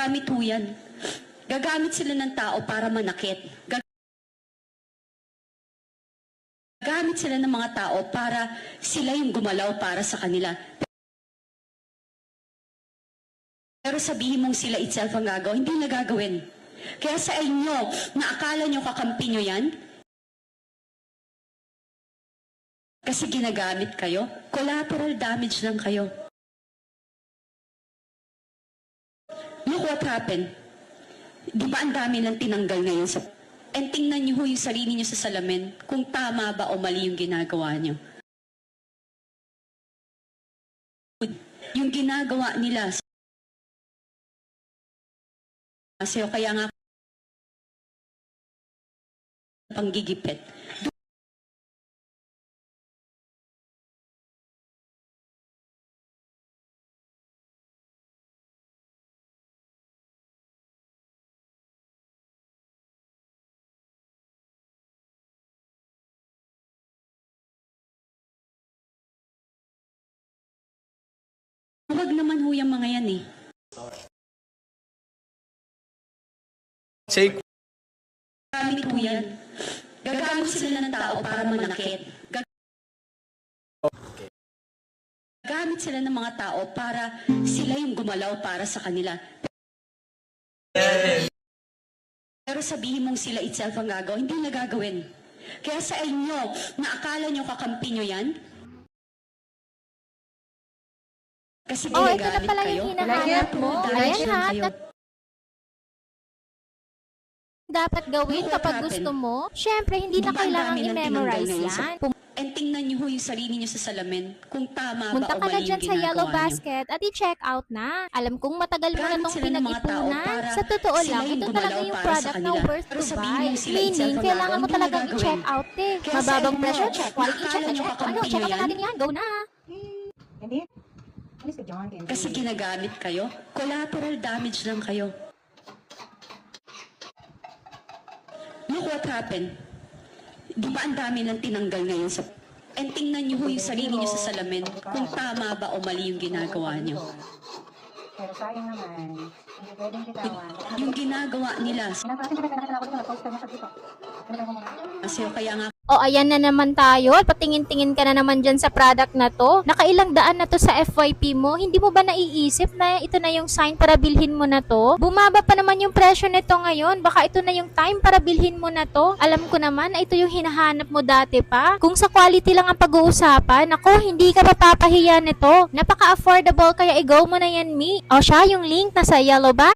Gamit ho yan. Gagamit sila ng tao para manakit. Gag- Gagamit sila ng mga tao para sila yung gumalaw para sa kanila. Pero sabihin mong sila itself ang gagawa, hindi na gagawin. Kaya sa inyo, na akala nyo kakampi nyo yan, kasi ginagamit kayo, collateral damage lang kayo. Look what happened. Di ba ang dami lang tinanggal ngayon sa... And tingnan niyo ho yung sarili niyo sa salamin kung tama ba o mali yung ginagawa niyo. Yung ginagawa nila Sa'yo, kaya nga panggigipit. Huwag naman ho yung mga yan eh. Say, Gagamit ho yan. Gagamit sila ng tao para manakit. Gag- Gagamit sila ng mga tao para sila yung gumalaw para sa kanila. Pero sabihin mong sila itself ang gagawa, hindi na gagawin. Kaya sa inyo, na akala nyo kakampi nyo yan, kasi Oh, ito na pala kayo. yung hinahanap mo. Ayan ha, dapat gawin what kapag happened. gusto mo. Syempre, hindi Di na ng i-memorize yan. Pum- And tingnan nyo ho yung sarili nyo sa salamin kung tama Punta ba o ka na mali dyan yung sa Yellow ginagawa. Basket at i-check out na. Alam kong matagal mo na itong pinag-ipunan. Sa totoo lang, ito talaga yung product na worth to buy. Meaning, kailangan mo talagang na i-check out eh. Mababang pressure check, quality check, na check. Ano, check out yan? natin yan. Go na. Hindi. Alis ka dyan, Kenzie. Kasi ginagamit kayo, collateral damage lang kayo. Look what happened. Di ba ang dami lang tinanggal ngayon sa... And tingnan ho yung sarili nyo sa salamin kung tama ba o mali yung ginagawa nyo. Pero sayang naman, hindi pwedeng bitawan. Yung ginagawa nila. Ano nga? kasi kaya nga O ayan na naman tayo. Patingin-tingin ka na naman dyan sa product na to. Nakailang daan na to sa FYP mo. Hindi mo ba naiisip na ito na yung sign para bilhin mo na to? Bumaba pa naman yung presyo nito ngayon. Baka ito na yung time para bilhin mo na to. Alam ko naman na ito yung hinahanap mo dati pa. Kung sa quality lang ang pag-uusapan, ako hindi ka mapapahiya nito. Napaka-affordable kaya i-go mo na yan, me. O siya, yung link nasa yellow ba?